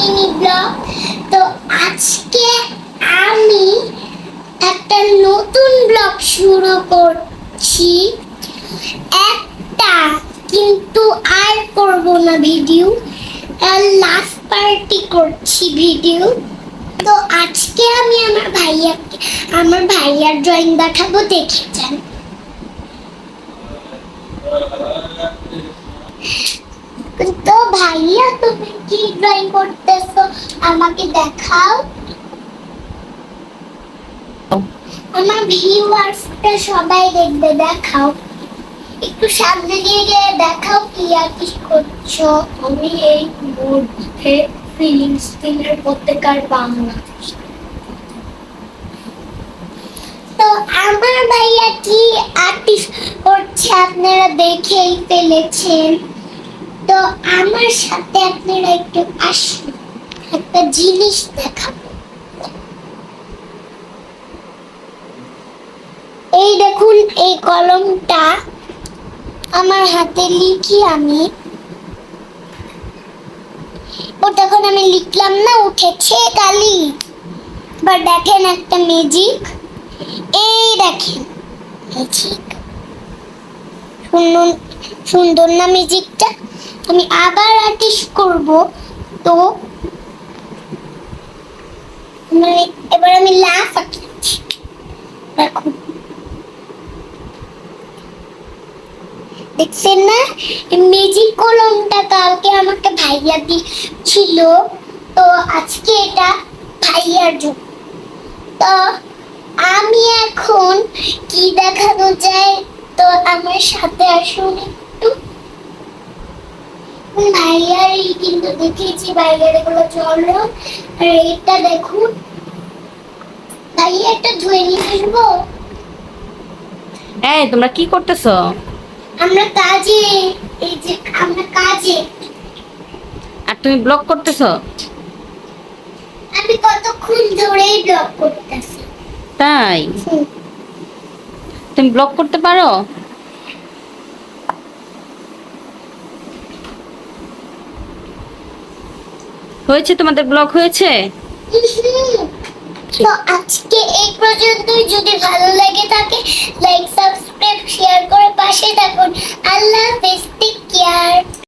Mini blog তো আজকে আমি একটা নতুন ব্লগ শুরু করছি। একটা কিন্তু আর করব না ভিডিও লাস্ট পার্টি করছি ভিডিও। তো আজকে আমি আমার ভাইয়াকে, আমার ভাইয়ার ড্রয়িং দেখাবো, দেখে যান। তো ভাইয়া তুমি কি ড্রয়িং করতেছো, আমাকে দেখাও। আমার ভিউয়ার্সটা সবাই দেখবে, দেখাও। একটু সামনে দিয়ে গিয়ে দেখাও কি আর কি করছ। আমি এই মধ্যে ফিলিংস দিনের পত্রিকার বাংলাদেশ তো আমার ভাইয়া কি আর্টিস্ট করছে আপনারা দেখেই ফেলেছেন। তো আমার সাথে আপনারা একটু আসুন, একটা জিনিস দেখাবো। এই দেখুন, এই কলমটা আমার হাতে লিখি আমি। ও তখন আমি লিখলাম না, উঠেছে কালি। বা দেখেন একটা ম্যাজিক এই দেখেন ম্যাজিক সুন্দর সুন্দর না ম্যাজিকটা আমি আবার আর্টিস্ট করব। তো মানে এবার আমি লাফ আঁকছি দেখুন দেখছেন না? ম্যাজিক কলমটা কালকে আমাকে ভাইয়া দিচ্ছিল। তো আজকে এটা ভাইয়ার যুগ তো আমি এখন কি দেখানো যায়? তো আমার সাথে আসুন একটু। ভাইয়ার কিন্তু দেখিয়েছি ভাইয়ার এগুলো চলো আর এটা দেখুন ভাইয়া ধুয়ে নিয়ে আসব। এই তোমরা কি করতেছো? আমরা কাজে এই যে আমরা কাজে। আর তুমি ব্লগ করতেছো? আমি কতক্ষণ ধরেই ব্লগ করতেছি। তাই? তুমি ব্লগ করতে পারো? হয়েছে? তোমাদের ব্লগ হয়েছে? তো আজকে এই পর্যন্তই। যদি ভালো লাগে থাকে